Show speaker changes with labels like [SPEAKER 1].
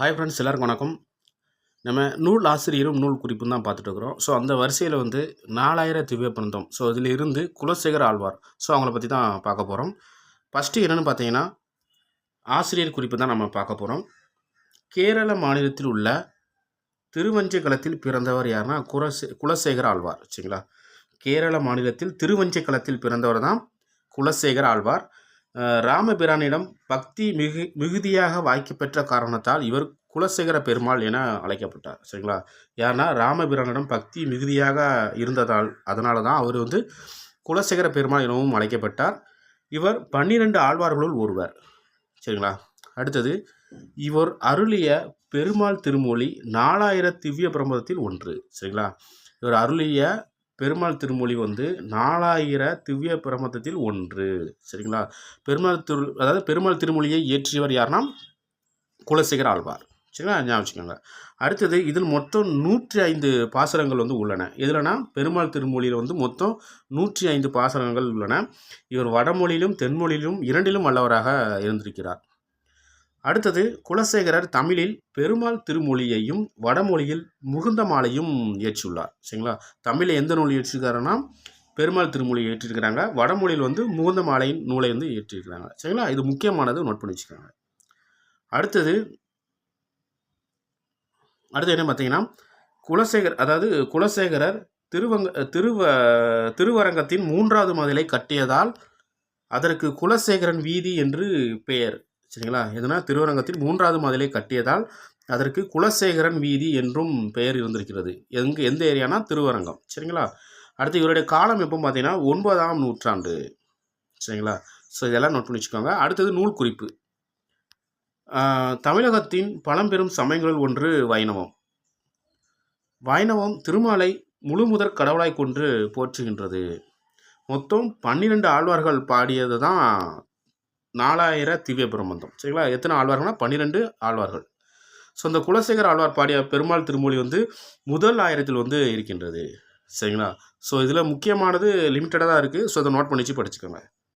[SPEAKER 1] Hi friends எல்லாருக்கும் வணக்கம். நம்ம நூல் ஆசிரியரும் நூல் குறிப்பும் தான் பார்த்துட்டு இருக்கிறோம். ஸோ அந்த வரிசையில் வந்து நாலாயிரம் திவ்ய பிறந்தோம். ஸோ இதில் இருந்து குலசேகர் ஆழ்வார். ஸோ அவங்கள பற்றி தான் பார்க்க போகிறோம் ஃபஸ்ட்டு என்னென்னு பார்த்தீங்கன்னா ஆசிரியர் குறிப்பு தான் நம்ம பார்க்க போகிறோம் கேரள மாநிலத்தில் உள்ள திருவஞ்சைக்களத்தில் பிறந்தவர் யாருன்னா குலசே குலசேகர் ஆழ்வார். சரிங்களா? கேரள மாநிலத்தில் திருவஞ்சைக்களத்தில் பிறந்தவர் தான் குலசேகர் ஆழ்வார். ராமபிரானிடம் பக்தி மிகு மிகுதியாக வாய்க்கப்பெற்ற காரணத்தால் இவர் குலசேகர பெருமாள் என அழைக்கப்பட்டார் சரிங்களா? யாருன்னா ராமபிரானிடம் பக்தி மிகுதியாக இருந்ததால் அதனால தான் அவர் வந்து குலசேகர பெருமாள் எனவும் அழைக்கப்பட்டார். இவர் பன்னிரண்டு ஆழ்வார்களுள் ஒருவர் சரிங்களா? அடுத்தது இவர் அருளிய பெருமாள் திருமொழி நாலாயிர திவ்ய பிரபந்தத்தில் ஒன்று சரிங்களா? இவர் அருளிய பெருமாள் திருமொழி வந்து நாலாயிர திவ்ய பிரமத்தத்தில் ஒன்று. சரிங்களா? பெருமாள் திரு அதாவது பெருமாள் திருமொழியை இயற்றியவர் யாருன்னா குலசேகர் ஆழ்வார். சரிங்களா? ஞாபகம் வச்சுக்கோங்க. அடுத்தது இதில் மொத்தம் நூற்றி ஐந்து பாசரங்கள் வந்து உள்ளன. எதுலனா? பெருமாள் திருமொழியில் வந்து மொத்தம் நூற்றி ஐந்து பாசரங்கள் உள்ளன. இவர் வடமொழியிலும் தென்மொழியிலும் இரண்டிலும் வல்லவராக இருந்திருக்கிறார். அடுத்தது குலசேகரர் தமிழில் பெருமாள் திருமொழியையும் வடமொழியில் முகுந்த மாலையும் இயற்றியுள்ளார். சரிங்களா? தமிழில் எந்த நூல் இயற்றிருக்காருன்னா பெருமாள் திருமொழி இயற்றிருக்கிறாங்க. வடமொழியில் வந்து முகுந்த மாலையின் நூலை வந்து இயற்றிருக்கிறாங்க. சரிங்களா? இது முக்கியமானது நோட் பண்ணி வச்சுக்கோங்க. அடுத்தது அடுத்து என்ன பார்த்தீங்கன்னா குலசேகர் அதாவது குலசேகரர் திருவங்க திருவ திருவரங்கத்தின் மூன்றாவது மதிலை கட்டியதால் அதற்கு குலசேகரன் வீதி என்று பெயர். சரிங்களா? எதுனா திருவரங்கத்தில் மூன்றாவது மதிலை கட்டியதால் அதற்கு குலசேகரன் வீதி என்றும் பெயர் இருந்திருக்கிறது. எங்கு எந்த ஏரியானா திருவரங்கம். சரிங்களா? அடுத்து இவருடைய காலம் எப்போ பார்த்தீங்கன்னா ஒன்பதாம் நூற்றாண்டு. சரிங்களா? ஸோ இதெல்லாம் நோட் பண்ணி வச்சுக்கோங்க. அடுத்தது நூல் குறிப்பு. தமிழகத்தின் பழம்பெரும் சமயங்களில் ஒன்று வைணவம். வைணவம் திருமாலை முழு முதற் கடவுளாய் கொண்டு போற்றுகின்றது. மொத்தம் பன்னிரெண்டு ஆழ்வார்கள் பாடியது தான் நாலாயிர திவ்ய பிரபந்தம். சரிங்களா? எத்தனை ஆழ்வார்கள்னா? பன்னிரெண்டு ஆழ்வார்கள். ஸோ இந்த குலசேகர் ஆழ்வார் பாடிய பெருமாள் திருமொழி வந்து முதல் ஆயிரத்தில் வந்து இருக்கின்றது. சரிங்களா? ஸோ இதில் முக்கியமானது லிமிட்டடாக தான் இருக்குது ஸோ அதை நோட் பண்ணி வச்சு படிச்சுக்கோங்க.